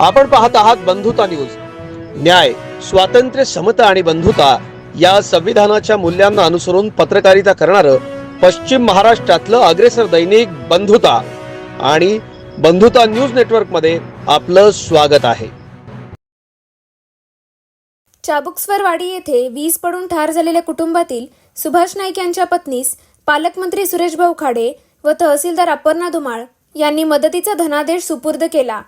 आपण पाहत आहात बंधुता न्यूज. न्याय स्वातंत्र्य समता आणि बंधुता या संविधानाच्या मूल्यांना अनुसरून पत्रकारिता करणारं पश्चिम महाराष्ट्रातलं अग्रेसर दैनिक बंधुता आणि बंधुता न्यूज नेटवर्कमध्ये आपलं स्वागत आहे. चाबुकस्वरवाडी येथे वीज पडून ठार झालेल्या कुटुंबातील सुभाष नाईक यांच्या पत्नीस पालकमंत्री सुरेश भाऊ खाडे व तहसीलदार अपर्णा धुमाळ यांनी मदतीचा धनादेश सुपूर्द केला.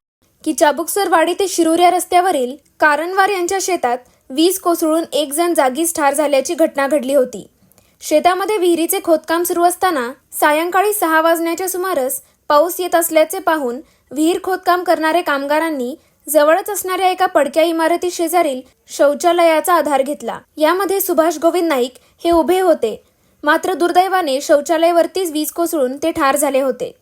की चाबुकसरवाडी ते शिरूर या रस्त्यावरील कारणवार यांच्या शेतात वीज कोसळून एक जण जागीच ठार झाल्याची घटना घडली होती. शेतामध्ये विहिरीचे खोदकाम सुरू असताना सायंकाळी सहा वाजण्याच्या सुमारास पाऊस येत असल्याचे पाहून विहीर खोदकाम करणाऱ्या कामगारांनी जवळच असणाऱ्या एका पडक्या इमारती शेजारील शौचालयाचा आधार घेतला. यामध्ये सुभाष गोविंद नाईक हे उभे होते. मात्र दुर्दैवाने शौचालयावरतीच वीज कोसळून ते ठार झाले होते.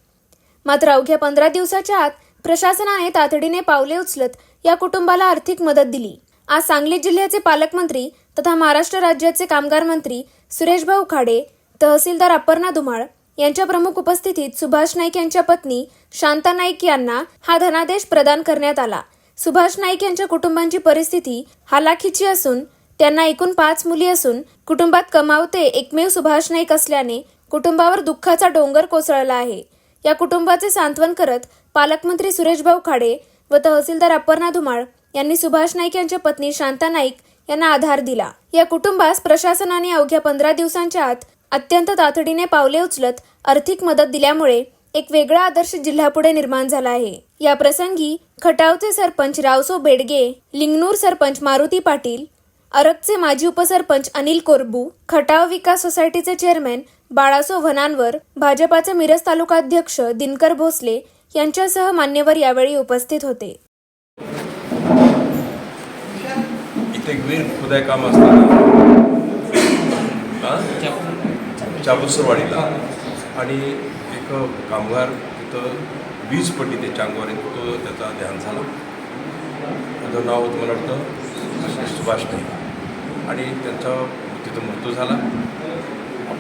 मात्र अवघ्या पंधरा दिवसाच्या आत प्रशासनाने तातडीने पावले उचलत या कुटुंबाला आर्थिक मदत दिली. आज सांगली जिल्ह्याचे पालकमंत्री तथा महाराष्ट्र राज्याचे कामगार मंत्री सुरेशभाऊ खाडे तहसीलदार अपर्णा धुमाळ यांच्या प्रमुख उपस्थितीत सुभाष नाईक यांच्या पत्नी शांता नाईक यांना हा धनादेश प्रदान करण्यात आला. सुभाष नाईक यांच्या कुटुंबांची परिस्थिती हालाखीची असून त्यांना एकूण पाच मुली असून कुटुंबात कमावते एकमेव सुभाष नाईक असल्याने कुटुंबावर दुःखाचा डोंगर कोसळला आहे. या कुटुंबाचे सांत्वन करत पालकमंत्री सुरेशभाऊ खाडे व तहसीलदार अपर्णा धुमाळ यांनी सुभाष नाईक यांच्या पत्नी शांता नाईक यांना आधार दिला. या कुटुंबास प्रशासनाने अवघ्या पंधरा दिवसांच्या आत अत्यंत तातडीने पावले उचलत आर्थिक मदत दिल्यामुळे एक वेगळा आदर्श जिल्ह्यापुढे निर्माण झाला आहे. या प्रसंगी खटावचे सरपंच रावसो बेडगे लिंगनूर सरपंच मारुती पाटील अरगचे माजी उपसरपंच अनिल कोरबू खटाव विकास सोसायटीचे चेअरमॅन बाळासो वनांवर भाजपाचे मिरज तालुकाध्यक्ष दिनकर भोसले यांच्यासह मान्यवर यावेळी उपस्थित होते. इथे वीर खुदाय काम असताना चाबुसरवाडीला. आणि एक कामगार तिथं वीज पडली त्याच्या अंगावर तो त्याचा ध्यान झाला. त्याचं नाव होतं मला वाटतं सुभाष नाही आणि त्यांचा तिथं मृत्यू झाला.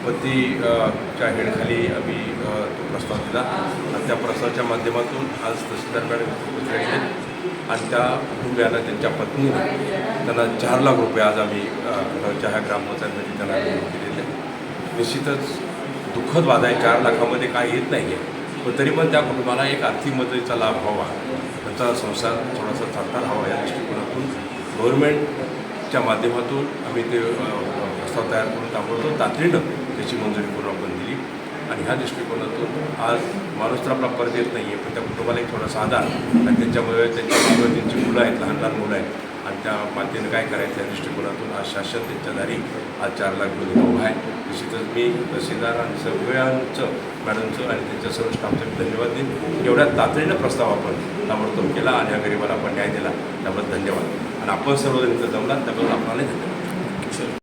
आपत्तीच्या हेडखाली आम्ही तो प्रस्ताव दिला. आणि त्या प्रस्तावाच्या माध्यमातून आज तहसीलदार मॅडम उपस्थित आहेत. आणि त्या कुटुंबियांना त्यांच्या पत्नीने त्यांना चार लाख रुपये आज आम्ही अ, ह्या ग्रामपंचायतमध्ये त्यांना नियुक्त दिलेले निश्चितच दुःखद वाद आहे. चार लाखामध्ये काय येत नाही आहे पण तरी पण त्या कुटुंबाला एक आर्थिक मदतीचा लाभ व्हावा त्यांचा संसार थोडासा चालता हवा या दृष्टिकोनातून. गव्हर्नमेंटच्या माध्यमातून आम्ही ते प्रस्ताव तयार करून दाखवतो. तातडीनं त्याची मंजुरी करून आपण दिली. आणि ह्या दृष्टिकोनातून आज माणूस तर आपला परत येत नाही आहे पण त्या कुटुंबाला एक थोडासा आधार. आणि त्यांच्यामुळे त्यांच्या मागं त्यांची मुलं आहेत लहान लहान मुलं आहेत. आणि त्या मातेनं काय करायचं या दृष्टिकोनातून आज शासन त्यांच्या दारी आज चार लाख रुपये उभा आहे. निश्चितच मी तहसीलदार आणि सगळ्यांचं मॅडमचं आणि त्यांच्या सर्व स्टाफचं मी धन्यवाद देईन. एवढ्या तातडीनं प्रस्ताव आपण ताबडतोब केला आणि या गरिबाला आपण न्याय दिला. त्याबद्दल धन्यवाद. आणि आपण सर्वजण इथं जमला त्याबद्दल आपल्याला धन्यवाद.